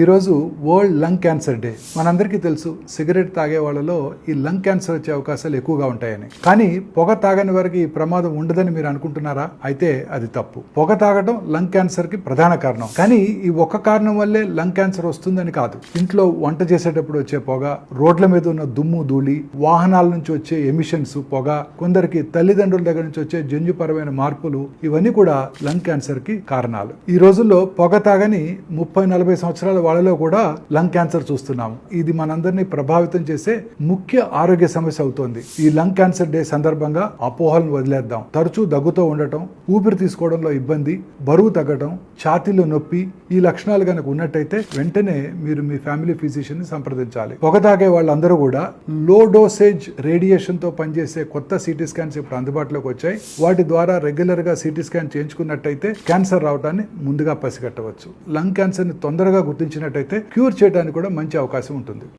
ఈరోజు world lung cancer day మనందరికీ తెలుసు సిగరెట్ తాగే వాళ్ళలో ఈ లంగ్ క్యాన్సర్ వచ్చే అవకాశాలు ఎక్కువగా ఉంటాయని. కానీ పొగ తాగని వారికి ఈ ప్రమాదం ఉండదని మీరు అనుకుంటున్నారా? అయితే అది తప్పు. పొగ తాగడం లంగ్ క్యాన్సర్కి ప్రధాన కారణం. కానీ ఈ ఒక్క కారణం వల్లే లంగ్ క్యాన్సర్ వస్తుందని కాదు. ఇంట్లో వంట చేసేటప్పుడు వచ్చే పొగ రోడ్ల మీద ఉన్న దుమ్ము ధూళి వాహనాల నుంచి వచ్చే ఎమిషన్స్ పొగ కొందరికి తల్లిదండ్రుల దగ్గర నుంచి వచ్చే జన్యుపరమైన మార్పులు ఇవన్నీ కూడా లంగ్ క్యాన్సర్కి కారణాలు. ఈ రోజుల్లో పొగ తాగని ముప్పై నలభై సంవత్సరాల వాళ్ళలో కూడా లంగ్ క్యాన్సర్ చూస్తున్నాము. ఇది మనందరినీ ప్రభావితం చేసే ముఖ్య ఆరోగ్య సమస్య అవుతోంది. ఈ లంగ్ క్యాన్సర్ డే సందర్భంగా అపోహలను వదిలేద్దాం. తరచూ దగ్గుతో ఉండటం ఊపిరి తీసుకోవడంలో ఇబ్బంది బరువు తగ్గటం ఛాతీలో నొప్పి ఈ లక్షణాలు కనుక ఉన్నట్టయితే వెంటనే మీరు మీ ఫ్యామిలీ ఫిజిషియన్ని సంప్రదించాలి. పొగ తాగే వాళ్ళందరూ కూడా లో డోసేజ్ రేడియేషన్తో పనిచేసే కొత్త సిటీ స్కాన్స్ ఇప్పుడు అందుబాటులోకి వచ్చాయి. వాటి ద్వారా రెగ్యులర్గా సిటీ స్కాన్ చేయించుకున్నట్టయితే క్యాన్సర్ రావడాన్ని ముందుగా పసిగట్టవచ్చు. లంగ్ క్యాన్సర్ని తొందరగా గుర్తించినట్టయితే క్యూర్ చేయడానికి కూడా మంచి అవకాశం ఉంటుంది.